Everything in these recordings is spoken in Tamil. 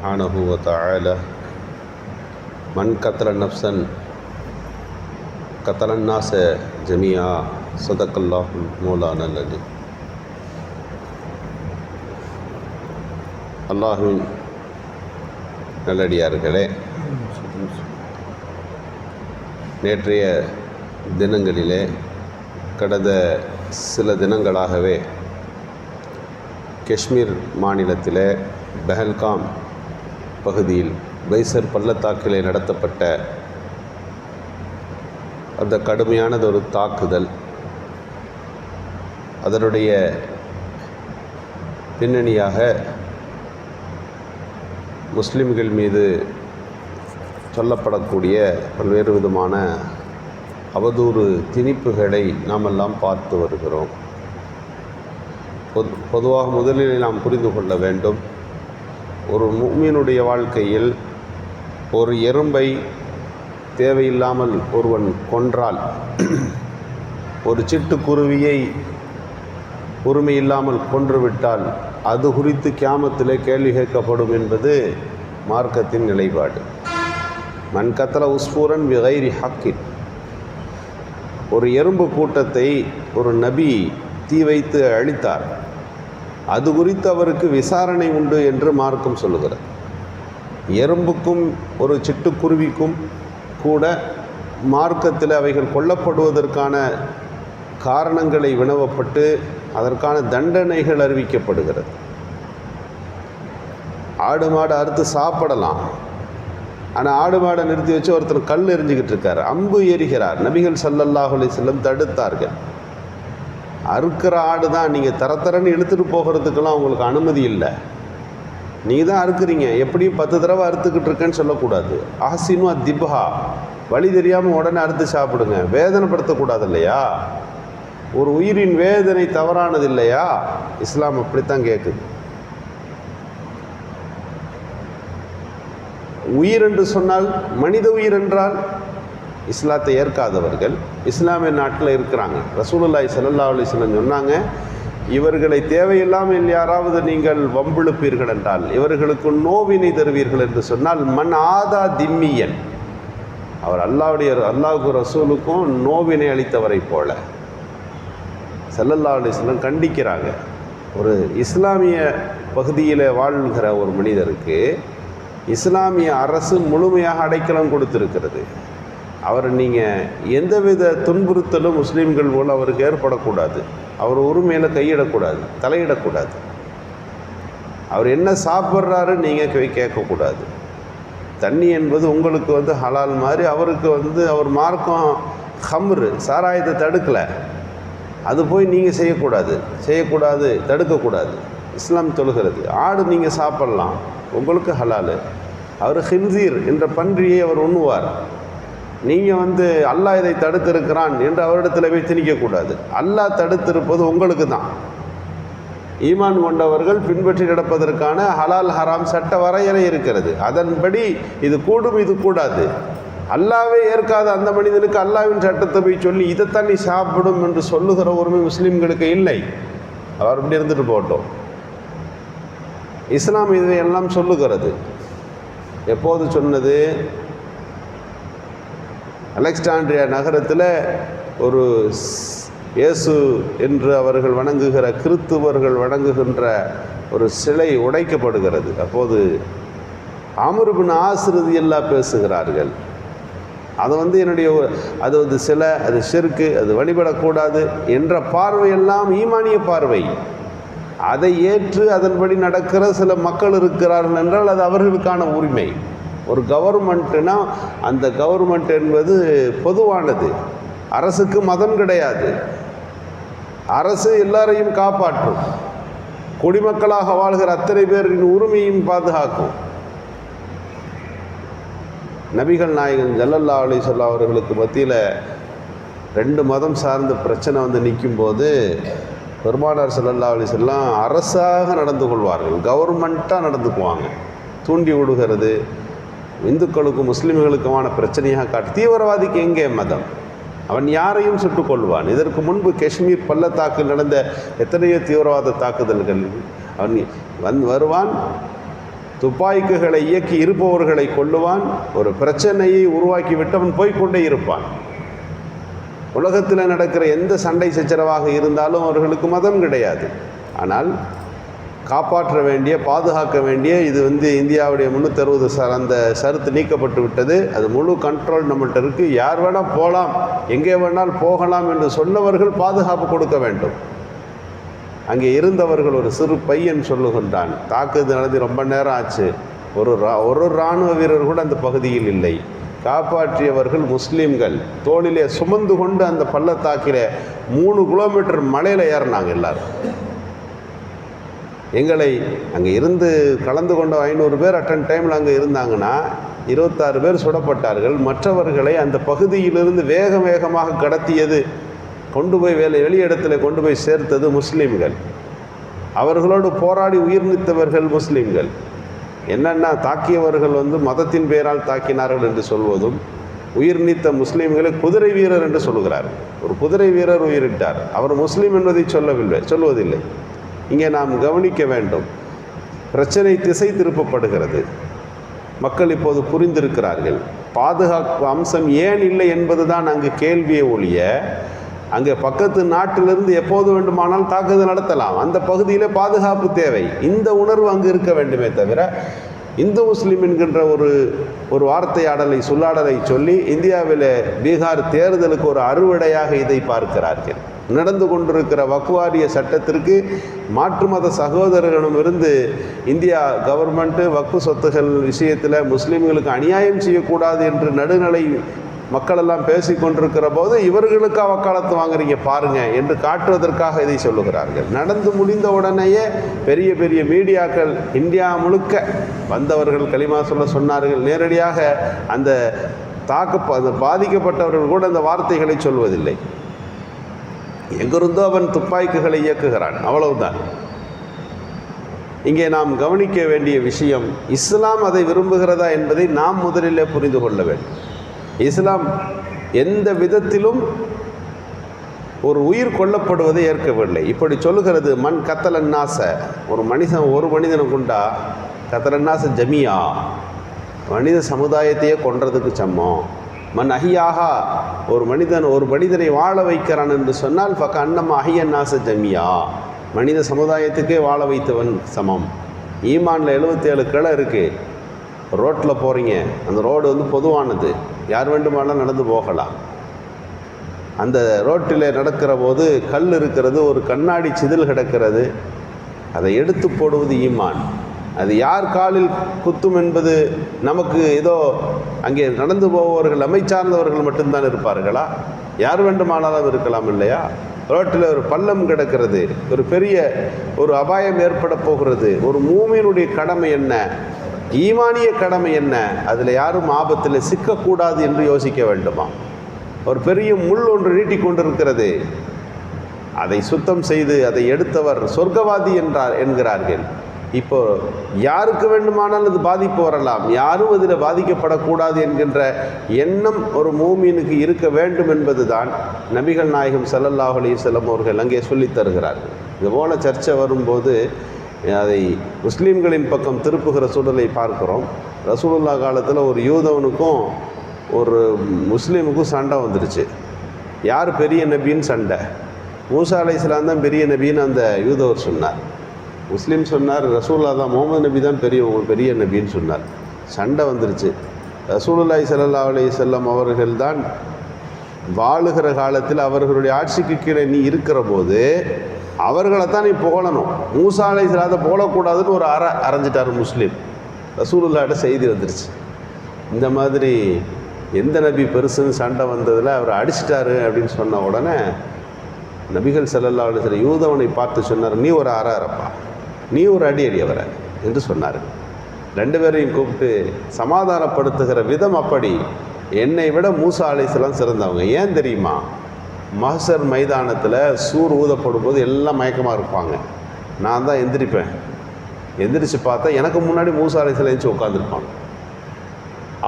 சுபஹானஹு வ தால மண் கத்தல நப்சன் கத்தலன்னாச ஜமியா சதக்கல்லாஹும் மூலா நலி அல்லாஹுவின் நல்லடியார்களே. நேற்றைய தினங்களிலே கடந்த சில தினங்களாகவே காஷ்மீர் மாநிலத்தில் பெஹல்காம் பகுதியில் பைசர் பள்ளத்தாக்கிலே நடத்தப்பட்ட அந்த கடுமையானதொரு தாக்குதல் அதனுடைய பின்னணியாக முஸ்லிம்கள் மீது சொல்லப்படக்கூடிய பல்வேறு விதமான அவதூறு திணிப்புகளை நாமெல்லாம் பார்த்து வருகிறோம். பொது பொதுவாக முதலில் நாம் புரிந்து கொள்ள வேண்டும். ஒரு முக்மீனுடைய வாழ்க்கையில் ஒரு எறும்பை தேவையில்லாமல் ஒருவன் கொன்றால் ஒரு சிட்டுக்குருவியை உரிமை இல்லாமல் கொன்றுவிட்டால் அது குறித்து கியாமத்திலே கேள்வி கேட்கப்படும் என்பது மார்க்கத்தின் நிலைப்பாடு. மண்கத்தல உஸ்பூரன் விகைரி ஹக்கின். ஒரு எறும்பு கூட்டத்தை ஒரு நபி தீ வைத்து அழித்தார். அது குறித்து அவருக்கு விசாரணை உண்டு என்று மார்க்கம் சொல்லுகிறது. எறும்புக்கும் ஒரு சிட்டுக்குருவிக்கும் கூட மார்க்கத்தில் அவைகள் கொல்லப்படுவதற்கான காரணங்களை வினவப்பட்டு அதற்கான தண்டனைகள் அறிவிக்கப்படுகிறது. ஆடு மாடு அறுத்து சாப்பிடலாம். ஆனால் ஆடு மாடை நிறுத்தி வச்சு ஒருத்தர் கல் எரிஞ்சுக்கிட்டு இருக்கார். அம்பு எரிகிறார். நபிகள் சல்லல்லாஹ் அலி செல்லம் தடுத்தார்கள். அறுக்கிற ஆடு தான். நீங்கள் தரத்தரன்னு இழுத்துட்டு போகிறதுக்கெல்லாம் உங்களுக்கு அனுமதி இல்லை. நீங்கள் தான் அறுக்குறீங்க. எப்படியும் பத்து தடவை அறுத்துக்கிட்டு இருக்கேன்னு சொல்லக்கூடாது. ஆசினு திப்ஹா வழி தெரியாமல் உடனே அறுத்து சாப்பிடுங்க. வேதனைப்படுத்தக்கூடாது இல்லையா ஒரு உயிரின் வேதனை தவறானது இல்லையா? இஸ்லாம் அப்படித்தான் கேட்குது உயிர் என்று சொன்னால் மனித உயிர் என்றால் இஸ்லாத்தை ஏற்காதவர்கள் இஸ்லாமிய நாட்டில் இருக்கிறாங்க. ரசூலுல்லாய் சல்லா அலிஸ்லம் சொன்னாங்க இவர்களை தேவையில்லாமல் யாராவது நீங்கள் வம்பிழுப்பீர்கள் என்றால் இவர்களுக்கு நோவினை தருவீர்கள் என்று சொன்னால் மண் ஆதா திம்மியன். அவர் அல்லாவுடைய அல்லாவுக்கு ரசூலுக்கும் நோவினை அளித்தவரை போல. செல்லல்லா அலிஸ்லம் கண்டிக்கிறாங்க. ஒரு இஸ்லாமிய பகுதியில் வாழ்கிற ஒரு மனிதருக்கு இஸ்லாமிய அரசு முழுமையாக அடைக்கலம் கொடுத்திருக்கிறது. அவர் நீங்கள் எந்தவித துன்புறுத்தலும் முஸ்லீம்கள் போல் அவருக்கு ஏற்படக்கூடாது. அவர் உரிமையில் கையிடக்கூடாது தலையிடக்கூடாது. அவர் என்ன சாப்பிட்றாரு நீங்கள் போய் கேட்கக்கூடாது. தண்ணி என்பது உங்களுக்கு வந்து ஹலால் மாதிரி அவருக்கு வந்து அவர் மார்க்கம் ஹம்ரு சாராயத்தை தடுக்கலை. அது போய் நீங்கள் செய்யக்கூடாது. செய்யக்கூடாது தடுக்கக்கூடாது. இஸ்லாம் தொழுகிறது ஆடு நீங்கள் சாப்பிட்லாம் உங்களுக்கு ஹலால். அவர் ஹின்சீர் என்ற பன்றியை அவர் உண்ணுவார். நீங்கள் வந்து அல்லாஹ் இதை தடுத்திருக்கிறான் என்று அவரிடத்தில் போய் திணிக்கக்கூடாது. அல்லாஹ் தடுத்திருப்பது உங்களுக்கு தான் ஈமான் கொண்டவர்கள் பின்பற்றி நடப்பதற்கான ஹலால் ஹராம் சட்ட வரையறை இருக்கிறது. அதன்படி இது கூடும் இது கூடாது. அல்லாவே ஏற்காத அந்த மனிதனுக்கு அல்லாவின் சட்டத்தை போய் சொல்லி இதைத்தான் நீ சாப்பிடும் என்று சொல்லுகிற உரிமை முஸ்லீம்களுக்கு இல்லை. அவர் அப்படி இருந்துட்டு போட்டோம். இஸ்லாம் இதை எல்லாம் சொல்லுகிறது. எப்போது சொன்னது? அலெக்சாண்ட்ரியா நகரத்தில் ஒரு இயேசு என்று அவர்கள் வணங்குகிற கிறித்துவர்கள் வணங்குகின்ற ஒரு சிலை உடைக்கப்படுகிறது. அப்போது அமருபின் ஆசிரதி எல்லாம் பேசுகிறார்கள். அது வந்து என்னுடைய அது வந்து சில அது செருக்கு அது வழிபடக்கூடாது என்ற பார்வையெல்லாம் ஈமானிய பார்வை. அதை ஏற்று அதன்படி நடக்கிற சில மக்கள் இருக்கிறார்கள் என்றால் அது அவர்களுக்கான உரிமை. ஒரு கவர்மெண்ட்டுனா அந்த கவர்மெண்ட் என்பது பொதுவானது. அரசுக்கு மதம் கிடையாது. அரசு எல்லாரையும் காப்பாற்றும். குடிமக்களாக வாழ்கிற அத்தனை பேரின் உரிமையும் பாதுகாக்கும். நபிகள் நாயகன் ஜல்லல்லா அலி சொல்லா அவர்களுக்கு மத்தியில் ரெண்டு மதம் சார்ந்த பிரச்சனை வந்து நிற்கும்போது பெருமானார் சல்லல்லா அலி சொல்லாம் அரசாக நடந்து கொள்வார்கள். கவர்மெண்ட்டாக நடந்துக்குவாங்க. தூண்டி விடுகிறது இந்துக்களுக்கும் முஸ்லீம்களுக்குமான பிரச்சனையாக காட்டு தீவிரவாதிக்கு எங்கே மதம்? அவன் யாரையும் சுட்டுக் கொள்வான் இதற்கு முன்பு காஷ்மீர் பள்ளத்தாக்கில் நடந்த எத்தனையோ தீவிரவாத தாக்குதல்கள் அவன் வந் வருவான் துப்பாக்கிகளை இயக்கி இருப்பவர்களை கொல்லுவான் ஒரு பிரச்சனையை உருவாக்கி விட்டவன் போய்கொண்டே இருப்பான். உலகத்தில் நடக்கிற எந்த சண்டை சச்சரவாக இருந்தாலும் அவர்களுக்கு மதம் கிடையாது. ஆனால் காப்பாற்ற வேண்டிய பாதுகாக்க வேண்டிய இது வந்து இந்தியாவுடைய முன்னூற்றறுபது ச அந்த சருத்து நீக்கப்பட்டு விட்டது. அது முழு கண்ட்ரோல் நம்மள்கிட்ட இருக்குது யார் வேணால் போகலாம் எங்கே வேணால் போகலாம் என்று சொன்னவர்கள் பாதுகாப்பு கொடுக்க வேண்டும். அங்கே இருந்தவர்கள் ஒரு சிறு பையன் சொல்லுகின்றான் தாக்குதல் நடந்து ரொம்ப நேரம் ஆச்சு. ஒரு ரா ஒரு இராணுவ வீரர் கூட அந்த பகுதியில் இல்லை. காப்பாற்றியவர்கள் முஸ்லீம்கள். தோளிலே சுமந்து கொண்டு அந்த பள்ளத்தாக்கில மூணு கிலோமீட்டர் மலையில் ஏறினாங்க எல்லாரும். எங்களை அங்கே இருந்து கலந்து கொண்ட ஐநூறு பேர் அட்டன் டைமில் அங்கே இருந்தாங்கன்னா இருபத்தாறு பேர் சுடப்பட்டார்கள். மற்றவர்களை அந்த பகுதியிலிருந்து வேக வேகமாக கடத்தியது கொண்டு போய் வேலை வெளியிடத்தில் கொண்டு போய் சேர்த்தது முஸ்லீம்கள். அவர்களோடு போராடி உயிர் நீத்தவர்கள் முஸ்லீம்கள். என்னென்னா தாக்கியவர்கள் வந்து மதத்தின் பெயரால் தாக்கினார்கள் என்று சொல்வதும் உயிர் நீத்த முஸ்லீம்களை குதிரை வீரர் என்று சொல்கிறார் ஒரு குதிரை வீரர் உயிரிட்டார். அவர் முஸ்லீம் என்பதை சொல்லவில்லை சொல்வதில்லை. இங்கே நாம் கவனிக்க வேண்டும். பிரச்சனை திசை திருப்பப்படுகிறது. மக்கள் இப்போது புரிந்திருக்கிறார்கள். பாதுகாப்பு அம்சம் ஏன் இல்லை என்பதுதான் அங்கு கேள்வியை ஒழிய அங்கே பக்கத்து நாட்டிலிருந்து எப்போது வேண்டுமானால் தாக்குதல் நடத்தலாம். அந்த பகுதியில் பாதுகாப்பு தேவை. இந்த உணர்வு அங்கு இருக்க வேண்டுமே தவிர இந்து முஸ்லீம் என்கின்ற ஒரு ஒரு வார்த்தையாடலை சொல்லாடலை சொல்லி இந்தியாவில் பீகார் தேர்தலுக்கு ஒரு அறுவடையாக இதை பார்க்கிறார்கள். நடந்து கொண்டிருக்கிற வக்வாரிய சட்டத்திற்கு மாற்று மத சகோதரர்களிடமிருந்து இந்தியா கவர்மெண்ட்டு வக்கு சொத்துகள் விஷயத்தில் முஸ்லீம்களுக்கு அநியாயம் செய்யக்கூடாது என்று நடுநிலை மக்களெல்லாம் பேசி கொண்டிருக்கிற போது இவர்களுக்கா வக்காலத்து வாங்குறீங்க பாருங்க என்று காட்டுவதற்காக இதை சொல்லுகிறார்கள். நடந்து முடிந்த உடனேயே பெரிய பெரிய மீடியாக்கள் இந்தியா முழுக்க வந்தவர்கள் களிமா சொல்ல சொன்னார்கள். நேரடியாக அந்த தாக்க அந்த பாதிக்கப்பட்டவர்கள் கூட அந்த வார்த்தைகளை சொல்வதில்லை. எங்கிருந்தோ அவன் துப்பாக்கிகளை இயக்குகிறான். அவ்வளவுதான். இங்கே நாம் கவனிக்க வேண்டிய விஷயம் இஸ்லாம் அதை விரும்புகிறதா என்பதை நாம் முதலிலே புரிந்து கொள்ள வேண்டும். இஸ்லாம் எந்த விதத்திலும் ஒரு உயிர் கொல்லப்படுவதை ஏற்கவில்லை. இப்படி சொல்லுகிறது மண் கத்தலன்னாச. ஒரு மனிதன் ஒரு மனிதனை கொண்டா கத்தலன்னாச ஜமியா. மனித சமுதாயத்தையே கொன்றதுக்கு சம்மம் மன் அஹியாகா ஒரு மனிதன் ஒரு மனிதனை வாழ வைக்கிறான் என்று சொன்னால் பக்க அன்னம்மா அஹியன்னாச ஜமியா. மனித சமுதாயத்துக்கே வாழ வைத்தவன் சமம். ஈமானில் எழுபத்தேழு கிளை இருக்குது ரோட்டில் போகிறீங்க அந்த ரோடு வந்து பொதுவானது. யார் வேண்டுமானாலும் நடந்து போகலாம். அந்த ரோட்டில் நடக்கிற போது கல் இருக்கிறது ஒரு கண்ணாடி சிதில் கிடக்கிறது. அதை எடுத்து போடுவது ஈமான். அது யார் காலில் குத்தும் என்பது நமக்கு ஏதோ அங்கே நடந்து போபவர்கள் அமைச்சார்ந்தவர்கள் மட்டும்தான் இருப்பார்களா? யார் வேண்டுமானாலும் இருக்கலாம் இல்லையா? ரோட்டில் ஒரு பள்ளம் கிடக்கிறது ஒரு பெரிய ஒரு அபாயம் ஏற்பட போகிறது. ஒரு மூமியினுடைய கடமை என்ன? ஈமானிய கடமை என்ன? அதில் யாரும் ஆபத்தில் சிக்கக்கூடாது என்று யோசிக்க வேண்டுமா? ஒரு பெரிய முள் ஒன்று நீட்டி கொண்டிருக்கிறது. அதை சுத்தம் செய்து அதை எடுத்தவர் சொர்க்கவாதி என்றார் என்கிறார்கள். இப்போ யாருக்கு வேண்டுமானால் அது பாதிப்பு வரலாம். யாரும் அதில் பாதிக்கப்படக்கூடாது என்கின்ற எண்ணம் ஒரு மூமியனுக்கு இருக்க வேண்டும் என்பதுதான் நபிகள் நாயகம் ஸல்லல்லாஹு அலைஹி அவர்கள் அங்கே சொல்லித் தருகிறார்கள். இதுபோல சர்ச்சை வரும்போது அதை முஸ்லீம்களின் பக்கம் திருப்புகிற சூழலை பார்க்கிறோம். ரசூலுல்லா காலத்தில் ஒரு யூதவனுக்கும் ஒரு முஸ்லீமுக்கும் சண்டை வந்துடுச்சு யார் பெரிய நபின்னு சண்டை? மூசா அலை இஸ்லாம் தான் பெரிய நபின்னு அந்த யூதவர் சொன்னார். முஸ்லீம் சொன்னார் ரசூல்லா தான் முகமது நபி தான் பெரிய பெரிய நபின்னு சொன்னார். சண்டை வந்துருச்சு. ரசூலுல்லாய் சல்லா அலி செல்லம் அவர்கள் தான் வாழுகிற காலத்தில் அவர்களுடைய ஆட்சிக்கு கீழே நீ இருக்கிற போது அவர்களை தான் நீ புகழணும். மூசா அலை இஸ்லாத்தை புகழக்கூடாதுன்னு ஒரு அற அரைஞ்சிட்டார் முஸ்லீம். ரசூலுல்லாட்ட செய்தி வந்துருச்சு. இந்த மாதிரி எந்த நபி பெருசுன்னு சண்டை வந்ததில் அவர் அடிச்சிட்டாரு அப்படின்னு சொன்ன உடனே நபிகள் செல்லல்லா அலைஹி யூதவனை பார்த்து சொன்னார் நீ ஒரு அற அரப்பா நீ ஒரு அடி அடி வர என்று சொன்னார். ரெண்டு பேரையும் கூப்பிட்டு சமாதானப்படுத்துகிற விதம் அப்படி. என்னை விட மூசா அலைசலாம் சிறந்தவங்க. ஏன் தெரியுமா? மஹசர் மைதானத்தில் சூர் ஊதப்படும் போது எல்லாம் மயக்கமாக இருப்பாங்க. நான் தான் எந்திரிப்பேன். எந்திரிச்சு பார்த்தா எனக்கு முன்னாடி மூசா அலைஹிஸ்ஸலாம் எழுந்துச்சு உட்காந்துருப்பாங்க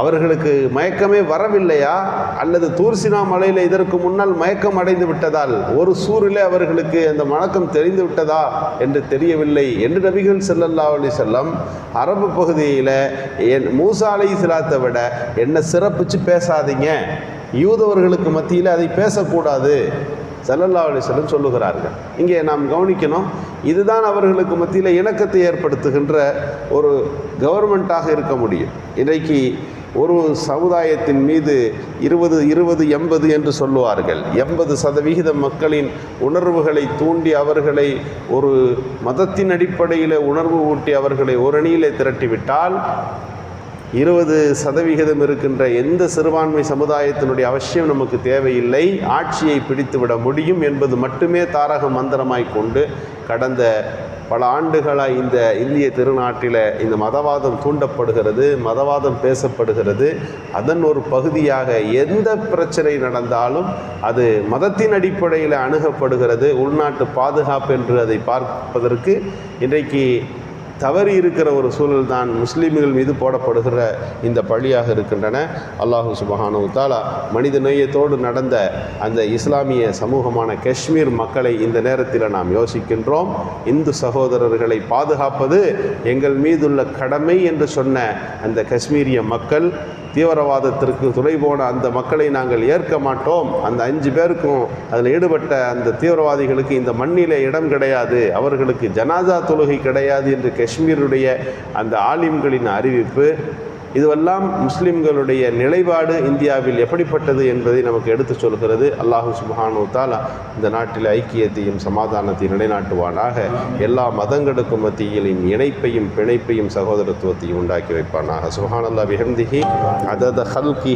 அவர்களுக்கு மயக்கமே வரவில்லையா? அல்லது தூர்சினா மலையில் இதற்கு முன்னால் மயக்கம் அடைந்து விட்டதால் ஒரு சூரிலே அவர்களுக்கு அந்த மணக்கம் தெரிந்து விட்டதா என்று தெரியவில்லை என்று நபிகள் செல்லல்லா அலி செல்லம் அரபு பகுதியில் என் மூசா அலை சிலாத்தை விட என்ன சிறப்பிச்சு பேசாதீங்க. யூதவர்களுக்கு மத்தியில் அதை பேசக்கூடாது. செல்லல்லா அலி செல்லம் சொல்லுகிறார்கள். இங்கே நாம் கவனிக்கணும் இதுதான் அவர்களுக்கு மத்தியில் இணக்கத்தை ஏற்படுத்துகின்ற ஒரு கவர்மெண்ட்டாக இருக்க முடியும். இன்றைக்கு ஒரு சமுதாயத்தின் மீது இருபது இருபது எண்பது என்று சொல்லுவார்கள். எண்பது சதவிகித மக்களின் உணர்வுகளை தூண்டி அவர்களை ஒரு மதத்தின் அடிப்படையில் உணர்வு ஊட்டி அவர்களை ஒரு அணியிலே திரட்டிவிட்டால் இருபது சதவிகிதம் இருக்கின்ற எந்த சிறுபான்மை சமுதாயத்தினுடைய அவசியம் நமக்கு தேவையில்லை. ஆட்சியை பிடித்துவிட முடியும் என்பது மட்டுமே தாரக மந்திரமாய் கொண்டு கடந்த பல ஆண்டுகளாக இந்த இந்திய திருநாட்டில் இந்த மதவாதம் தூண்டப்படுகிறது மதவாதம் பேசப்படுகிறது. அதன் ஒரு பகுதியாக எந்த பிரச்சனை நடந்தாலும் அது மதத்தின் அடிப்படையில் அணுகப்படுகிறது. உள்நாட்டு பாதுகாப்பு என்று அதை பார்ப்பதற்கு இன்றைக்கு தவறி இருக்கிற ஒரு சூழல் தான் முஸ்லீம்கள் மீது போடப்படுகிற இந்த பழியாக இருக்கின்றன. அல்லாஹு சுபஹானு தாலா மனித நேயத்தோடு நடந்த அந்த இஸ்லாமிய சமூகமான காஷ்மீர் மக்களை இந்த நேரத்தில் நாம் யோசிக்கின்றோம். இந்து சகோதரர்களை பாதுகாப்பது எங்கள் மீதுள்ள கடமை என்று சொன்ன அந்த காஷ்மீரிய மக்கள் தீவிரவாதத்திற்கு துணை போன அந்த மக்களை நாங்கள் ஏற்க மாட்டோம். அந்த அஞ்சு பேருக்கும் அதில் ஈடுபட்ட அந்த தீவிரவாதிகளுக்கு இந்த மண்ணிலே இடம் கிடையாது. அவர்களுக்கு ஜனாதா தொழுகை கிடையாது என்று காஷ்மீருடைய அந்த ஆலிம்களின் அறிவிப்பு. இதுவெல்லாம் முஸ்லிம்களுடைய நிலைப்பாடு இந்தியாவில் எப்படிப்பட்டது என்பதை நமக்கு எடுத்துச் சொல்கிறது. அல்லாஹு சுபஹானு தாலா இந்த நாட்டில் ஐக்கியத்தையும் சமாதானத்தையும் நிலைநாட்டுவானாக. எல்லா மதங்களுக்கும் மத்தியிலும் இணைப்பையும் பிணைப்பையும் சகோதரத்துவத்தையும் உண்டாக்கி வைப்பானாக. சுபஹான் அல்லா விஹந்திஹி அதத ஹல்கி